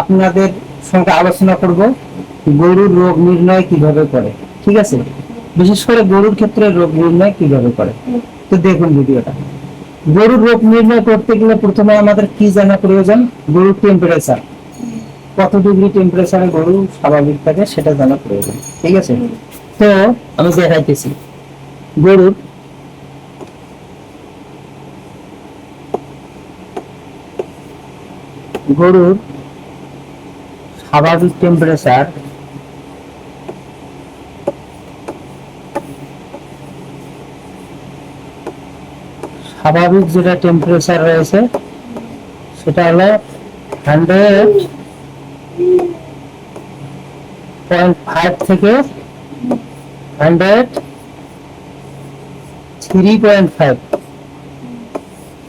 আপনাদের সঙ্গে আলোচনা করব গরুর রোগ নির্ণয় কীভাবে করে, ঠিক আছে? বিশেষ করে গরুর ক্ষেত্রে রোগ নির্ণয় কীভাবে করে। তো দেখুন ভিডিওটা। গরুর রোগ নির্ণয় করতে গেলে প্রথমে আমাদের কি জানা প্রয়োজন? গরুর টেম্পারেচার কত ডিগ্রি টেম্পারেচারে গরু স্বাভাবিক থাকে সেটা জানা প্রয়োজন, ঠিক আছে? তো আমি দেখাইতেছি। গরুর গরুর স্বাভাবিক টেম্পারেচার স্বাভাবিক যেটা টেম্পারেচার রয়েছে, সেটা হলো হান্ড্রেড পয়েন্ট ফাইভ থেকে হান্ড্রেড থ্রি পয়েন্ট ফাইভ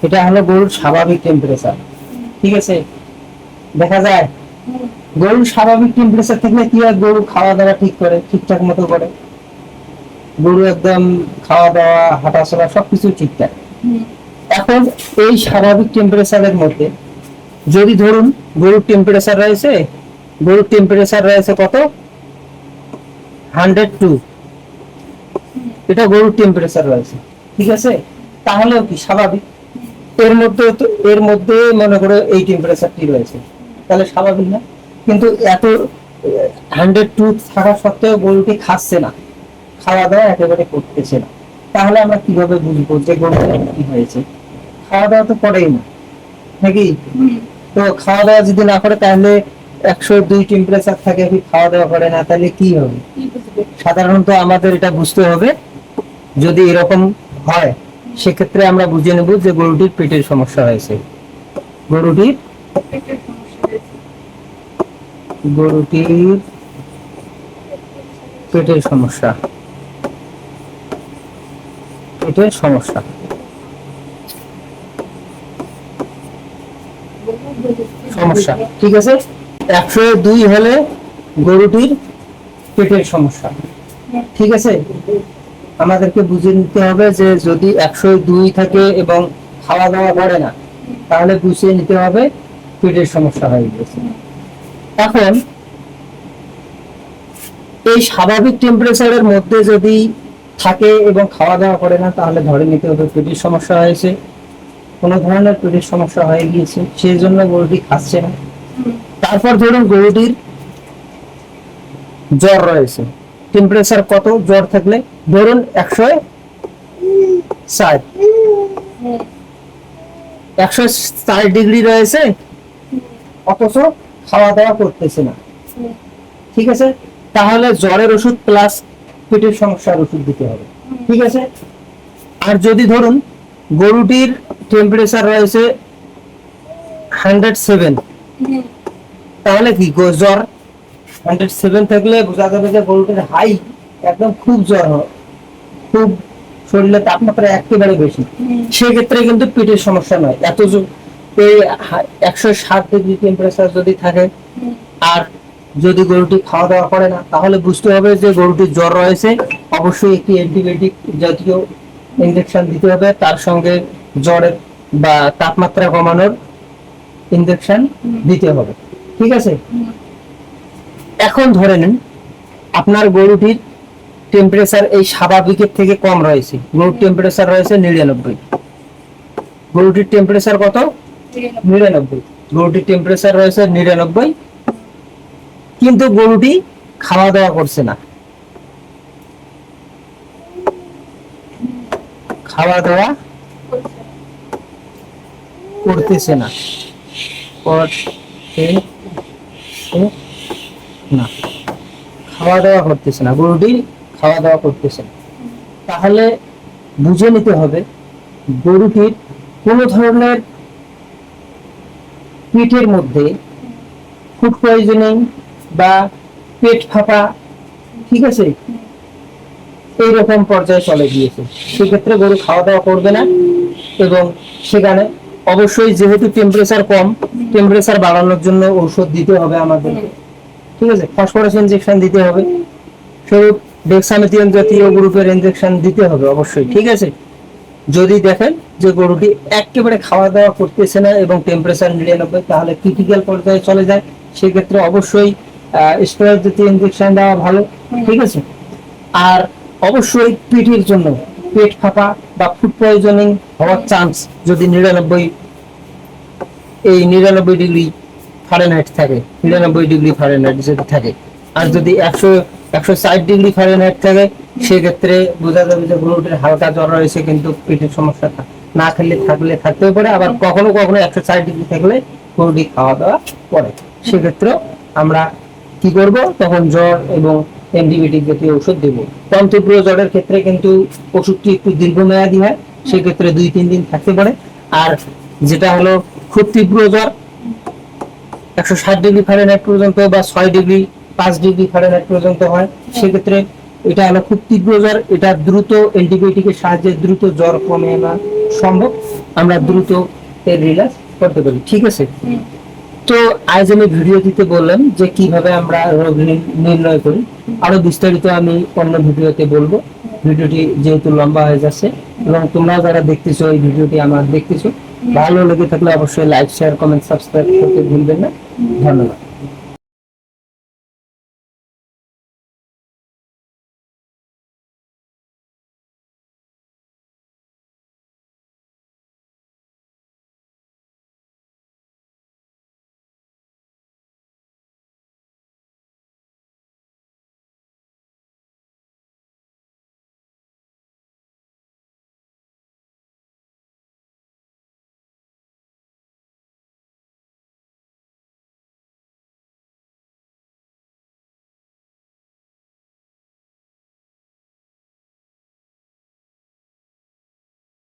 এটা হলো গরুর স্বাভাবিক টেম্পারেচার ঠিক আছে? দেখা যায়, গরুর স্বাভাবিক টেম্পারেচার থাকলে কি হয়, গরু খাওয়া দাওয়া ঠিক করে, ঠিকঠাক মতো করে। গরু একদম খাওয়া দাওয়া, হাঁটাচলা সবকিছু ঠিকঠাক। এখন এই স্বাভাবিক টেম্পারেচারের মধ্যে যদি ধরুন গরুর টেম্পারেচার রয়েছে, গরুর টেম্পারেচার রয়েছে কত? হান্ড্রেড টু এটা গরুর টেম্পারেচার রয়েছে, ঠিক আছে? তাহলেও কি স্বাভাবিক? এর মধ্যে এর মধ্যে মনে করো এই টেম্পারেচারটি রয়েছে। তাহলে স্বাভাবিক না। কিন্তু এত হান্ড্রেড টু থাকা সত্ত্বেও গরুটি খাচ্ছে না। খাওয়া দাওয়া একেবারে করতেছে না। তাহলে আমরা কীভাবে বুঝব যে গরুটা কি হয়েছে? খাওয়া দাওয়া তো করেই না। নাকি? তো খাওয়া দাওয়া যদি না করে, তাহলে একশো দুই টেম্পারেচার থাকে কি খাওয়া দাওয়া করে না, তাহলে কি হবে? সাধারণত আমাদের এটা বুঝতে হবে। যদি এরকম হয়, সেক্ষেত্রে আমরা বুঝে নেব যে গরুটির পেটের সমস্যা হয়েছে। গরুটির গরুটির পেটের সমস্যা। পেটের সমস্যা। সমস্যা। ঠিক আছে? একশো দুই হলে গরুটির পেটের সমস্যা। ঠিক আছে? আমাদেরকে বুঝে নিতে হবে যে যদি একশো দুই থাকে এবং খাওয়া দাওয়া করে না, তাহলে বুঝিয়ে নিতে হবে পেটের সমস্যা হয়ে গেছে এখন এই স্বাভাবিক টেম্পারেচারের মধ্যে যদি থাকে এবং খাওয়া দাওয়া করে না, তাহলে ধরে নিতে হবে পেটের সমস্যা হয়েছে। কোনো ধরনের পেটের সমস্যা হয়ে গিয়েছে সেই জন্য গরুটি খাচ্ছে না। তারপর ধরুন গরুটির জ্বর রয়েছে। টেম্পারেচার কত? জ্বর থাকলে ধরুন একশো ষাট। একশো ষাট ডিগ্রি রয়েছে, অথচ খাওয়া দাওয়া করতেছে না। ঠিক আছে? তাহলে জ্বরের ওষুধ প্লাস পেটের সমস্যার ওষুধ দিতে হবে। ঠিক আছে? আর যদি ধরুন গরুটির টেম্পারেচার রয়েছে হান্ড্রেড সেভেন তাহলে কি জ্বর? হান্ড্রেড সেভেন থাকলে বোঝা যাবে যে গরুটির হাই একদম খুব জ্বর হয়। খুব শরীরের তাপমাত্রা একেবারে বেশি। সেক্ষেত্রে কিন্তু পেটের সমস্যা নয়। এত এই একশো ষাট ডিগ্রি টেম্পারেচার যদি থাকে, আর যদি গরুটি খাওয়া দাওয়া করে না, তাহলে বুঝতে হবে যে গরুটির জ্বর রয়েছে। অবশ্যই একটি অ্যান্টিবায়োটিক জাতীয় ইনজেকশন দিতে হবে। তার সঙ্গে জ্বরের বা তাপমাত্রা কমানোর ইনজেকশন দিতে হবে। ঠিক আছে? এখন ধরে নিন, আপনার গরুটির টেম্পারেচার এই স্বাভাবিকের থেকে কম রয়েছে। গরুর টেম্পারেচার রয়েছে নিরানব্বই। গরুটির টেম্পারেচার কত? নিরানব্বই। গরুটির টেম্পারেচার রয়েছে নিরানব্বই। কিন্তু গরুটি খাওয়া দাওয়া করছে না। খাওয়া দাওয়া করতেছে না। না। খাওয়া দাওয়া করতেছে না। গরুটি খাওয়া দাওয়া করতেছে না। তাহলে বুঝে নিতে হবে, গরুটির কোনো ধরনের পেটের মধ্যে ফুড পয়জনিং বা পেট ফাঁপা, ঠিক আছে? এইরকম পর্যায়ে চলে গিয়েছে। সেক্ষেত্রে গরু খাওয়া দাওয়া করবে না এবং সেখানে অবশ্যই যেহেতু টেম্পারেচার কম টেম্পারেচার বাড়ানোর জন্য ঔষধ দিতে হবে আমাদেরকে ঠিক আছে? ফসফরাস ইনজেকশন দিতে হবে। স্বরূপ ডেক্সামেথিয়ন জাতীয় গ্রুপের ইনজেকশন দিতে হবে অবশ্যই, ঠিক আছে? যদি দেখেন যে গরুটি একেবারে খাওয়া দাওয়া করতেছে না এবং টেম্পারেচার নিরানব্বই, তাহলে ক্রিটিক্যাল পর্যায়ে চলে যায়। সেক্ষেত্রে অবশ্যই স্টেরয়েড জাতীয় ইনজেকশন দেওয়া ভালো, ঠিক আছে? আর অবশ্যই পেটের জন্য পেট ফাঁপা বা ফুড পয়জনিং হওয়ার চান্স যদি নিরানব্বই, এই নিরানব্বই ডিগ্রি ফারেনহাইট থাকে, নিরানব্বই ডিগ্রি ফারেনহাইট যদি থাকে। আর যদি একশো একশো ষাট ডিগ্রি ফারেনহাইট থাকে সেক্ষেত্রে বোঝা যাবে যে গরুটির হালকা জ্বর রয়েছে, কিন্তু পেটের সমস্যা না খেলে থাকলে থাকতেও পারে, আবার কখনো কখনো একশো ষাট ডিগ্রি থাকলে গরুটি খাওয়া দাওয়া করে। সেক্ষেত্রে আমরা কি করব? তখন জ্বর এবং অ্যান্টিবায়োটিক জাতীয় ওষুধ দেবো। তীব্র জ্বরের ক্ষেত্রে কিন্তু ওষুধটি একটু দীর্ঘমেয়াদী হয়, সেক্ষেত্রে দুই তিন দিন থাকতে পারে। আর যেটা হলো খুব তীব্র জ্বর, একশো ষাট ডিগ্রি ফারেনহাইট পর্যন্ত বা ছয় ডিগ্রি, পাঁচ ডিগ্রি ফারেনহাইট পর্যন্ত হয়। সেক্ষেত্রে এটা হলো খুব তীব্র জ্বর, এটা দ্রুত অ্যান্টিবায়োটিকের সাহায্যে দ্রুত জ্বর কমে আনা সম্ভব। আমরা দ্রুত এর রিল্যাক্স করতে পারি, ঠিক আছে? তো আজ আমি ভিডিও দিতে বললাম যে কীভাবে আমরা রোগ নির্ণয় করি। আরও বিস্তারিত আমি অন্য ভিডিওতে বলব। ভিডিওটি যেহেতু লম্বা হয়ে যাচ্ছে এবং তোমরা যারা দেখতেছো এই ভিডিওটি আমার দেখতেছো, ভালো লেগে থাকলে অবশ্যই লাইক শেয়ার কমেন্ট সাবস্ক্রাইব করতে ভুলবেন না। ধন্যবাদ।